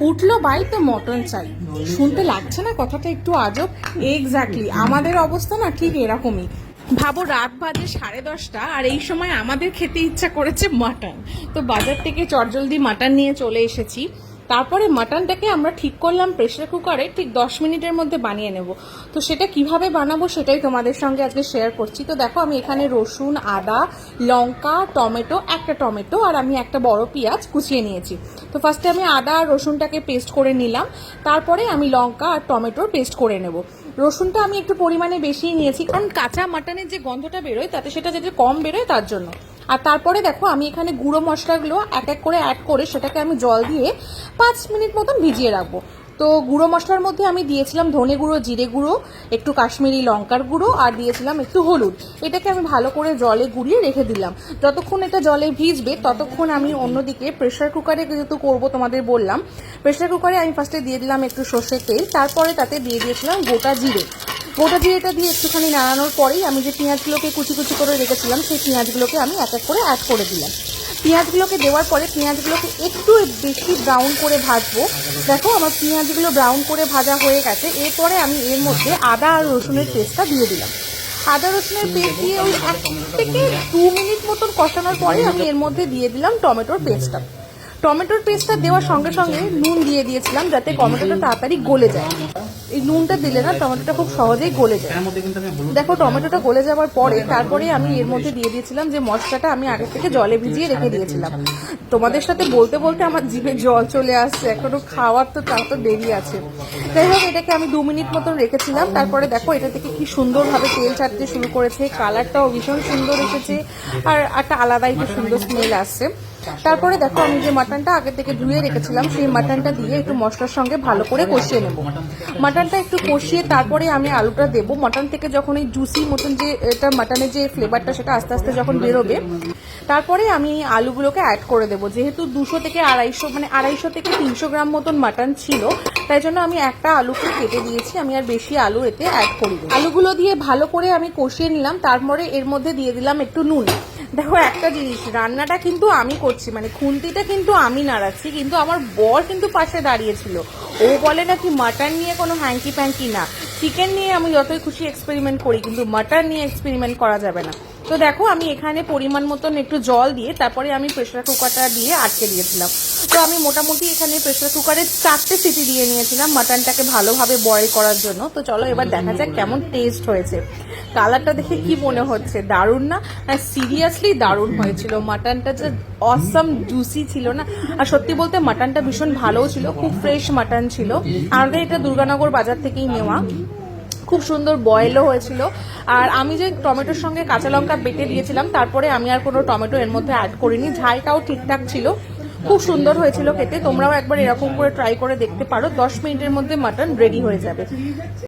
উঠল বাড়িতে মটন চাই। শুনতে লাগছে না কথাটা একটু আজব? এক্স্যাক্টলি আমাদের অবস্থা না ঠিক এরকমই। ভাবো রাত বাজে সাড়ে দশটা আর এই সময় আমাদের খেতে ইচ্ছা করেছে মাটন। তো বাজার থেকে চটজলদি মাটন নিয়ে চলে এসেছি। তারপরে মাটনটাকে আমরা ঠিক করলাম প্রেশার কুকারে ঠিক দশ মিনিটের মধ্যে বানিয়ে নেব। তো সেটা কীভাবে বানাবো সেটাই তোমাদের সঙ্গে আজকে শেয়ার করছি। তো দেখো আমি এখানে রসুন, আদা, লঙ্কা, টমেটো, একটা টমেটো আর আমি একটা বড় পেঁয়াজ কুচিয়ে নিয়েছি। তো ফার্স্টে আমি আদা আর রসুনটাকে পেস্ট করে নিলাম। তারপরে আমি লঙ্কা আর টমেটোর পেস্ট করে নেব। রসুনটা আমি একটু পরিমাণে বেশিই নিয়েছি, কারণ কাঁচা মাটনের যে গন্ধটা বেরোয়, তাতে সেটা যাতে কম বেরোয় তার জন্য। আর তারপরে দেখো, আমি এখানে গুঁড়ো মশলাগুলো এক এক করে অ্যাড করে সেটাকে আমি জল দিয়ে পাঁচ মিনিট মতন ভিজিয়ে রাখব। তো গুঁড়ো মশলার মধ্যে আমি দিয়েছিলাম ধনে গুঁড়ো, জিরে গুঁড়ো, একটু কাশ্মীরি লঙ্কার গুঁড়ো আর দিয়েছিলাম একটু হলুদ। এটাকে আমি ভালো করে জলে গুলিয়ে রেখে দিলাম। যতক্ষণ এটা জলে ভিজবে, ততক্ষণ আমি অন্যদিকে প্রেশার কুকারে যেহেতু করব তোমাদের বললাম প্রেশার কুকারে আমি ফার্স্টে দিয়ে দিলাম একটু সর্ষের তেল, তারপরে তাতে দিয়ে দিয়েছিলাম গোটা জিরে। গোটা জিরেটা দিয়ে একটুখানি নাড়ানোর পরেই আমি যে পেঁয়াজগুলোকে কুচি কুচি করে রেখেছিলাম, সেই পেঁয়াজগুলোকে আমি এক এক করে অ্যাড করে দিলাম। পেঁয়াজগুলোকে দেওয়ার পরে পেঁয়াজগুলোকে একটু বেশি ব্রাউন করে ভাজবো। দেখো, আমার পেঁয়াজগুলো ব্রাউন করে ভাজা হয়ে গেছে। এরপরে আমি এর মধ্যে আদা আর রসুনের পেস্টটা দিয়ে দিলাম। আদা রসুনের পেস্ট দিয়ে ওই এক থেকে দু মিনিট মতন কষানোর পরে আমি এর মধ্যে দিয়ে দিলাম টমেটোর পেস্টটা। টমেটোর পেস্টটা দেওয়ার সঙ্গে সঙ্গে নুন দিয়ে দিয়েছিলাম যাতে টমেটোটা তাড়াতাড়ি গলে যায়। এই নুনটা দিলে না টমেটোটা খুব সহজেই গলে যায়। দেখো, টমেটোটা গলে যাওয়ার পরে তারপরে আমি এর মধ্যে দিয়ে দিয়েছিলাম যে মশলাটা আমি আগে থেকে জলে ভিজিয়ে রেখে দিয়েছিলাম। তোমাদের সাথে বলতে বলতে আমার জিভে জল চলে আসছে, এখনও খাওয়ার তো তার তো দেরি আছে। যাই হোক, এটাকে আমি দু মিনিট মতন রেখেছিলাম। তারপরে দেখো, এটা থেকে কি সুন্দরভাবে তেল ছাড়তে শুরু করেছে, কালারটাও ভীষণ সুন্দর এসেছে, আর একটা আলাদাই একটা সুন্দর স্মেল আসছে। তারপরে দেখো আমি যে মাটনটা আগে থেকে ধুয়ে রেখেছিলাম, সেই মাটনটা দিয়ে একটু মশলার সঙ্গে ভালো করে কষিয়ে নেব। মাটনটা একটু কষিয়ে তারপরে আমি আলুটা দেবো। মাটন থেকে যখন এই জুসি মতন যে এটা মাটনের যে ফ্লেভারটা সেটা আস্তে আস্তে যখন বেরোবে, তারপরে আমি আলুগুলোকে অ্যাড করে দেবো। যেহেতু দুশো থেকে আড়াইশো মানে আড়াইশো থেকে তিনশো গ্রাম মতন মাটন ছিল, তাই জন্য আমি একটা আলুকে কেটে দিয়েছি। আমি আর বেশি আলু এতে অ্যাড করি আলুগুলো দিয়ে ভালো করে আমি কষিয়ে নিলাম। তারপরে এর মধ্যে দিয়ে দিলাম একটু নুন। দেখো, একটা জিনিস, রান্নাটা কিন্তু আমি করছি মানে খুন্তিটা কিন্তু আমি নাড়াচ্ছি, কিন্তু আমার বর কিন্তু পাশে দাঁড়িয়েছিল। ও বলে নাকি মাটন নিয়ে কোনো হ্যাঙ্কি প্যাঙ্কি না। চিকেন নিয়ে আমি যতই খুশি এক্সপেরিমেন্ট করি, কিন্তু মাটন নিয়ে এক্সপেরিমেন্ট করা যাবে না। তো দেখো, আমি এখানে পরিমাণ মতন একটু জল দিয়ে তারপরে আমি প্রেশার কুকারটা দিয়ে আটকে দিয়েছিলাম। তো আমি মোটামুটি এখানে প্রেশার কুকারে চারটে সিটি দিয়ে নিয়েছিলাম মাটনটাকে ভালোভাবে বয়েল করার জন্য। তো চলো এবার দেখা যাক কেমন টেস্ট হয়েছে। কালারটা দেখে কি মনে হচ্ছে? দারুণ না? সিরিয়াসলি দারুণ হয়েছিল। মাটনটা যে অসম জুসি ছিল না? আর সত্যি বলতে মাটনটা ভীষণ ভালোও ছিল। খুব ফ্রেশ মাটন ছিল। আমাদের এটা দুর্গানগর বাজার থেকেই নেওয়া। খুব সুন্দর বয়েলও হয়েছিল। আর আমি যে টমেটোর সঙ্গে কাঁচা লঙ্কা বেটে দিয়েছিলাম, তারপরে আমি আর কোনো টমেটো এর মধ্যে অ্যাড করিনি। ঝালটাও ঠিকঠাক ছিল। খুব সুন্দর হয়েছিল খেতে। তোমরাও একবার এরকম করে ট্রাই করে দেখতে পারো। দশ মিনিটের মধ্যে মাটন রেডি হয়ে যাবে।